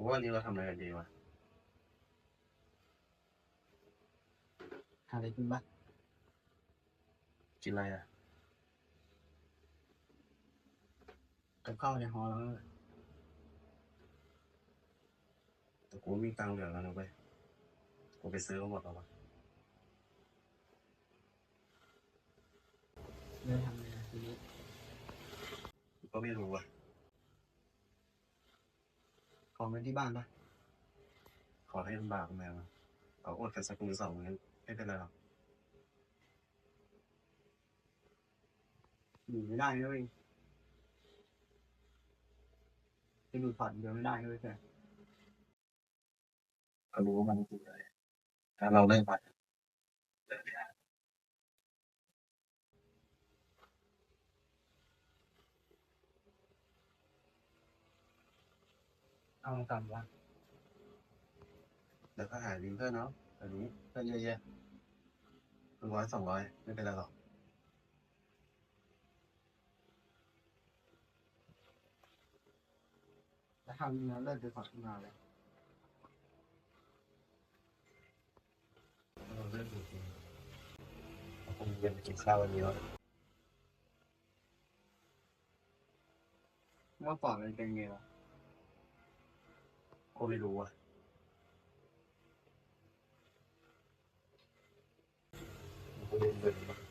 ผมว่าวันนี้เราทำอะไรกันดีวะหาอะไรกินบ้างกินอะไรอะกับข้าวในหอแล้วแต่กูไม่มีตังค์เหลือแล้วนะเว้ยกูไปซื้อมาหมดแล้ววะเลยทำอะไรทีนี้ ก็ไม่รู้อะ ของไว้ที่บ้านปะขอให้ลำบากแม่มาเอาอดกันสักมือสองมื้อไม่เป็นไรหรอกหนีไม่ได้นะเว้ยจะดูผ่อนเดียวไม่ได้นะเว้ยแต่ก็รู้ว่ามันคืออะไรถ้าเราเลิกไปเลิกไม่ได้ เอามาต่ำวะเดี๋ยวก็หาลิงเพื่อนเนาะอันนี้เพื่อนเยอะแยะร้อยสองร้อยไม่เป็นไรหรอกแล้วทำงานเลิกจะผ่อนงานเลยเราเลิกจริงๆเราคงเย็นไปกินข้าววันนี้แล้วว่าปอดมันเป็นไงวะ ก็ไม่รู้อะเ